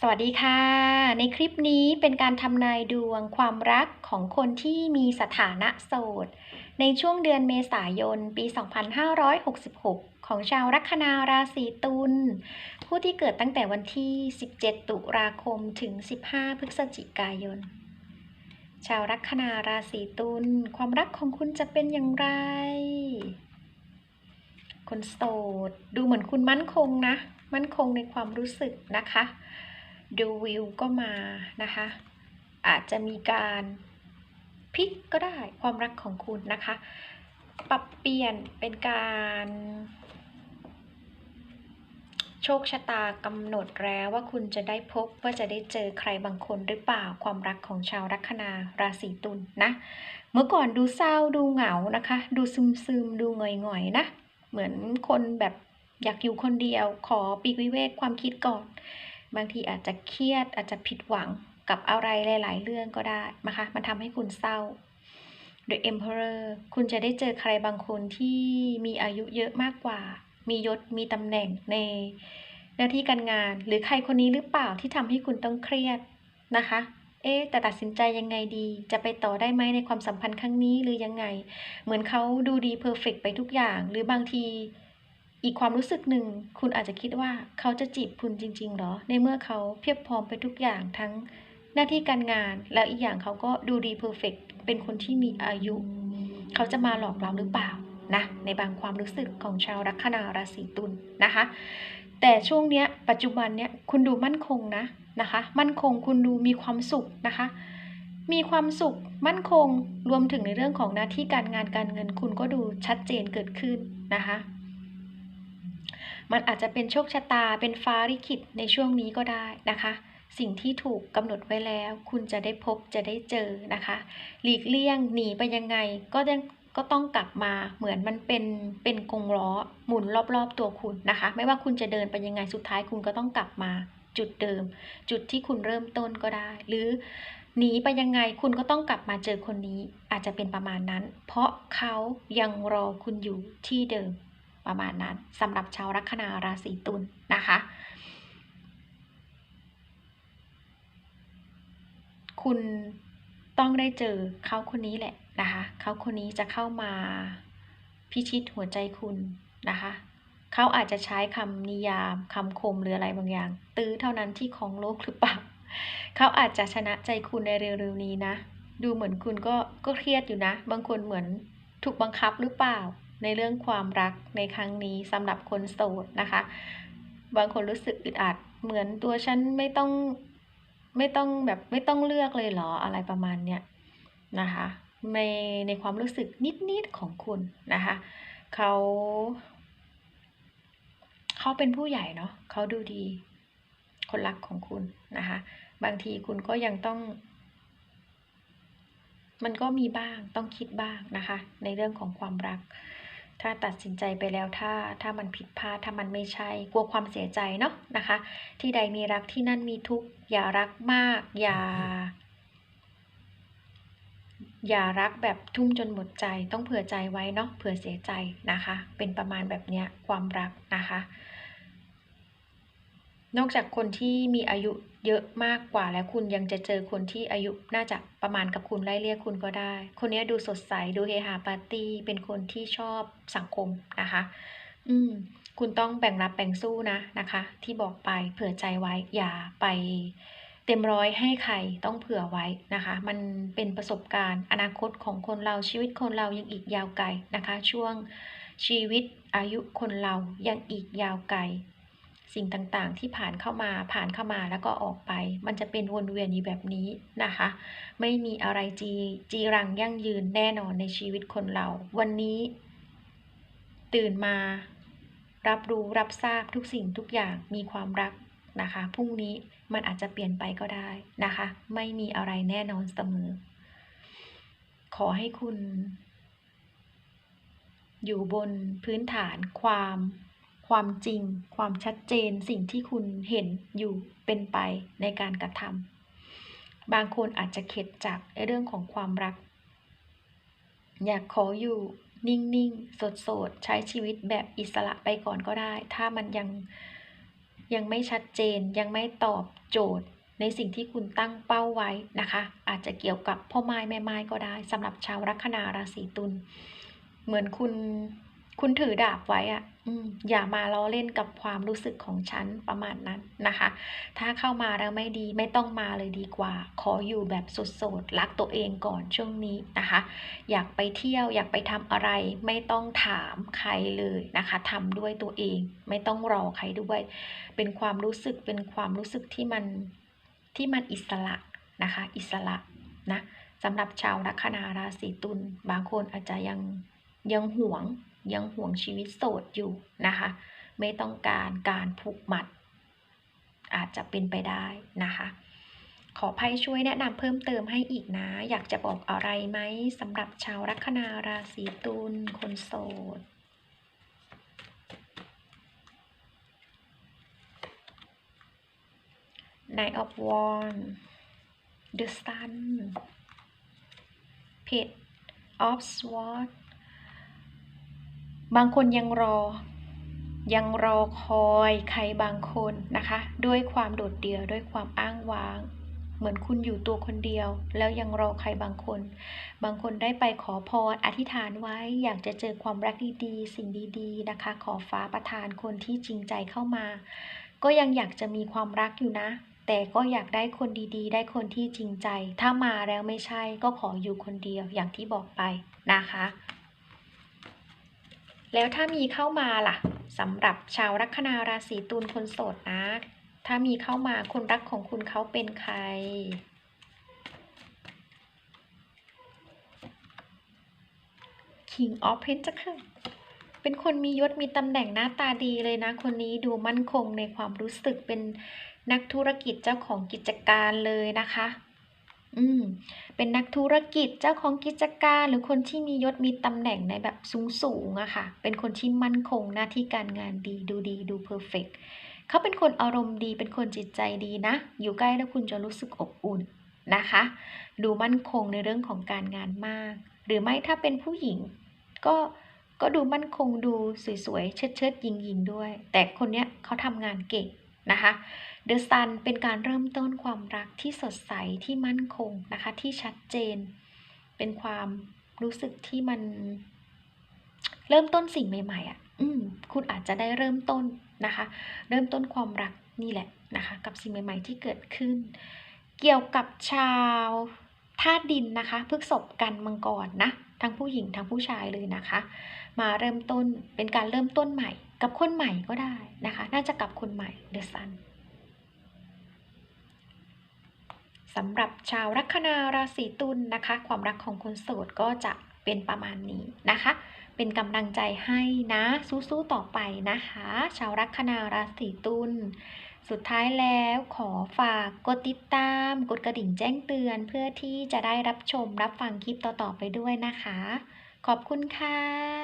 สวัสดีค่ะ ในคลิปนี้เป็นการทำนายดวงความรักของคนที่มีสถานะโสด ในช่วงเดือนเมษายน ปี 2566 ของชาวลัคนาราศีตุลผู้ที่เกิดตั้งแต่วันที่ 17 ตุลาคมถึง 15 พฤศจิกายน ชาวลัคนาราศีตุลความรักของคุณจะเป็นอย่างไร คนโสด ดูเหมือนคุณมั่นคงนะ มั่นคงในความรู้สึกนะคะ ดูวิวก็มานะคะ อาจจะมีการพลิกก็ได้ความรักของคุณนะคะ ปรับเปลี่ยนเป็นการ โชคชะตากำหนดแล้วว่าคุณจะได้พบว่าจะได้เจอใครบางคนหรือเปล่าความรักของชาวลัคนาราศีตุลนะเมื่อก่อนดูเศร้าดูเหงานะคะ ดูซึมซึมดูหงอยนะ เหมือนคนแบบอยากอยู่คนเดียวขอปีกวิเวกความคิดก่อน บางทีอาจจะเครียดอาจจะผิดหวังกับอะไรหลาย ๆ เรื่องก็ได้นะคะ มันทำให้คุณเศร้า The Emperor คุณจะได้เจอใครบางคนที่มีอายุเยอะมากกว่า มียศ มีตำแหน่งในหน้าที่การงาน หรือใครคนนี้หรือเปล่าที่ทำให้คุณต้องเครียดนะคะ เอ๊แต่ตัดสินใจยังไงดี จะไปต่อได้ไหมในความสัมพันธ์ครั้งนี้หรือยังไง เหมือนเขาดูดีเพอร์เฟกไปทุกอย่าง หรือบางที อีกความรู้สึกหนึ่งคุณอาจจะคิดว่าเขาจะจีบคุณจริง ๆ หรอ ในเมื่อเขาเพียบพร้อมไปทุกอย่างทั้งหน้าที่การงาน แล้วอีกอย่างเขาก็ดูดีเพอร์เฟกเป็นคนที่มีอายุ เขาจะมาหลอกเราหรือเปล่านะในบางความรู้สึกของชาวลัคนาราศีตุลนะคะ แต่ช่วงเนี้ยปัจจุบันเนี้ยคุณดูมั่นคงนะนะคะ มั่นคงคุณดูมีความสุขนะคะ มีความสุขมั่นคงรวมถึงในเรื่องของหน้าที่การงานการเงินคุณก็ดูชัดเจนเกิดขึ้นนะคะ มันอาจจะเป็นโชคชะตาเป็นฟ้าลิขิตในช่วงนี้ก็ได้นะคะ สิ่งที่ถูกกำหนดไว้แล้ว คุณจะได้พบจะได้เจอนะคะ หลีกเลี่ยงหนีไปยังไงก็ยังก็ต้องกลับมาเหมือนมันเป็นเป็นกงล้อหมุนรอบๆตัวคุณนะคะ ไม่ว่าคุณจะเดินไปยังไงสุดท้ายคุณก็ต้องกลับมาจุดเดิม จุดที่คุณเริ่มต้นก็ได้ หรือหนีไปยังไงคุณก็ต้องกลับมาเจอคนนี้อาจจะเป็นประมาณนั้น เพราะเขายังรอคุณอยู่ที่เดิม ประมาณนั้นสำหรับชาวลัคนาราศีตุลนะคะ คุณต้องได้เจอเขาคนนี้แหละนะคะเขาคนนี้จะเข้ามาพิชิตหัวใจคุณนะคะเขาอาจจะใช้คำนิยามคำคมหรืออะไรบางอย่าง ตื้อเท่านั้นที่ของโลกหรือเปล่าเขาอาจจะชนะใจคุณในเร็วๆนี้นะ ดูเหมือนคุณก็ก็เครียดอยู่นะ บางคนเหมือนถูกบังคับหรือเปล่า ในเรื่องความรักในครั้งนี้สำหรับคนโสดนะคะ บางคนรู้สึกอึดอัดเหมือนตัวฉันไม่ต้องไม่ต้องแบบไม่ต้องเลือกเลยเหรออะไรประมาณเนี้ยนะคะในในความรู้สึกนิดๆของคุณนะคะเขาเขาเป็นผู้ใหญ่เนาะเขาดูดีคนรักของคุณนะคะบางทีคุณก็ยังต้อง มันก็มีบ้างต้องคิดบ้างนะคะ ในเรื่องของความรัก ถ้าตัดสินใจไปแล้วถ้าถ้ามันผิดพลาดถ้ามันไม่ใช่ กลัวความเสียใจเนาะนะคะ ที่ใดมีรักที่นั่นมีทุกอย่ารักมาก อย่า อย่ารักแบบทุ่มจนหมดใจต้องเผื่อใจไว้เนาะเผื่อเสียใจนะคะ เป็นประมาณแบบเนี้ยความรักนะคะ นอกจากคนที่มีอายุเยอะมากกว่าแล้วคุณยังจะเจอคนที่อายุน่าจะประมาณกับคุณไล่เรียกคุณก็ได้ คนนี้ดูสดใสดูเฮฮาปาร์ตี้เป็นคนที่ชอบสังคมนะคะ อืม คุณต้องแบ่งรับแบ่งสู้นะนะคะ ที่บอกไปเผื่อใจไว้อย่าไปเต็มร้อยให้ใครต้องเผื่อไว้นะคะ มันเป็นประสบการณ์ อนาคตของคนเราชีวิตคนเรายังอีกยาวไกลนะคะ ช่วงชีวิตอายุคนเรายังอีกยาวไกล สิ่งต่างๆ ที่ผ่านเข้ามาผ่านเข้ามาแล้วก็ออกไป มันจะเป็นวนเวียนอยู่แบบนี้นะคะ ไม่มีอะไรจีจีรังยั่งยืนแน่นอนในชีวิตคนเรา วันนี้ ตื่นมา รับรู้รับทราบทุกสิ่งทุกอย่างมีความรักนะคะพรุ่งนี้มันอาจจะเปลี่ยนไปก็ได้นะคะ ไม่มีอะไรแน่นอนเสมอ ขอให้คุณ อยู่บนพื้นฐานความ ความจริง ความชัดเจน สิ่งที่คุณเห็นอยู่เป็นไปในการกระทำบางคนอาจจะเข็ดจากเรื่องของความรัก อยากขออยู่นิ่งๆ สดๆ ใช้ชีวิตแบบอิสระไปก่อนก็ได้ ถ้ามันยังยังไม่ชัดเจน ยังไม่ตอบโจทย์ในสิ่งที่คุณตั้งเป้าไว้นะคะ อาจจะเกี่ยวกับพ่อไม้แม่ไม้ก็ได้สำหรับชาวลัคนาราศีตุล เหมือนคุณ คุณถือดาบไว้อะอืมอย่ามาล้อเล่นกับความรู้สึกของฉันประมาณนั้นนะคะ ถ้าเข้ามาแล้วไม่ดีไม่ต้องมาเลยดีกว่า ขออยู่แบบโสดๆรักตัวเองก่อนช่วงนี้นะคะ อยากไปเที่ยวอยากไปทำอะไร ไม่ต้องถามใครเลยนะคะทำด้วยตัวเอง ไม่ต้องรอใครด้วย เป็นความรู้สึกเป็นความรู้สึกที่มันที่มันอิสระนะคะ อิสระนะสำหรับชาวลัคนาราศีตุลบางคนอาจจะยังยังหวง ยังห่วงชีวิตโสดอยู่นะคะ ไม่ต้องการการผูกมัด อาจจะเป็นไปได้นะคะ ขอไพ่ช่วยแนะนำเพิ่มเติมให้อีกนะ อยากจะบอกอะไรไหมสำหรับชาวลัคนาราศีตุลคนโสด Knight of Wands The Sun Page of s w o r d บางคนยังรอ ยังรอคอยใครบางคนนะคะ ด้วยความโดดเดี่ยวด้วยความอ้างว้าง เหมือนคุณอยู่ตัวคนเดียว แล้วยังรอใครบางคน บางคนได้ไปขอพรอธิษฐานไว้ อยากจะเจอความรักดีๆ สิ่งดีๆนะคะ ขอฟ้าประทานคนที่จริงใจเข้ามา ก็ยังอยากจะมีความรักอยู่นะแต่ก็อยากได้คนดีๆ ได้คนที่จริงใจ ถ้ามาแล้วไม่ใช่ก็ขออยู่คนเดียวอย่างที่บอกไปนะคะ แล้วถ้ามีเข้ามาล่ะสำหรับชาวลัคนาราศีตุลคนโสดนะ ถ้ามีเข้ามาคนรักของคุณเขาเป็นใคร King of Pentacles เป็นคนมียศมีตำแหน่งหน้าตาดีเลยนะ คนนี้ดูมั่นคงในความรู้สึกเป็นนักธุรกิจเจ้าของกิจการเลยนะคะ อืมเป็นนักธุรกิจเจ้าของกิจการหรือคนที่มียศมีตำแหน่งในแบบสูงๆอะค่ะ เป็นคนที่มั่นคงหน้าที่การงานดีดูดีดูเพอร์เฟกเขาเป็นคนอารมณ์ดีเป็นคนจิตใจดีนะ อยู่ใกล้แล้วคุณจะรู้สึกอบอุ่นนะคะ ดูมั่นคงในเรื่องของการงานมาก หรือไม่ถ้าเป็นผู้หญิง ก็ก็ดูมั่นคงดูสวยๆเชิดเชิดยิงยิงด้วย แต่คนเนี้ยเขาทำงานเก่ง นะคะเดอะซันเป็นการเริ่มต้นความรักที่สดใสที่มั่นคงนะคะที่ชัดเจน เป็นความรู้สึกที่มัน เริ่มต้นสิ่งใหม่ๆอะ่ะอืมคุณอาจจะได้เริ่มต้นนะคะ เริ่มต้นความรักนี่แหละนะคะกับสิ่งใหม่ ๆ ที่เกิดขึ้น เกี่ยวกับชาวธาตุดินนะคะพฤกษบกันมังกรนะทั้งผู้หญิงทั้งผู้ชายเลยนะคะ มาเริ่มต้นเป็นการเริ่มต้นใหม่ กับคนใหม่ก็ได้นะคะ น่าจะกับคนใหม่เดอะซันสำหรับชาวลัคนาราศีตุลนนะคะ ความรักของคนโสดก็จะเป็นประมาณนี้นะคะ เป็นกำลังใจให้นะ สู้ๆต่อไปนะคะ ชาวลัคนาราศีตุลสุดท้ายแล้วขอฝากกดติดตาม กดกระดิ่งแจ้งเตือนเพื่อที่จะได้รับชมรับฟังคลิปต่อๆไปด้วยนะคะ ขอบคุณค่ะ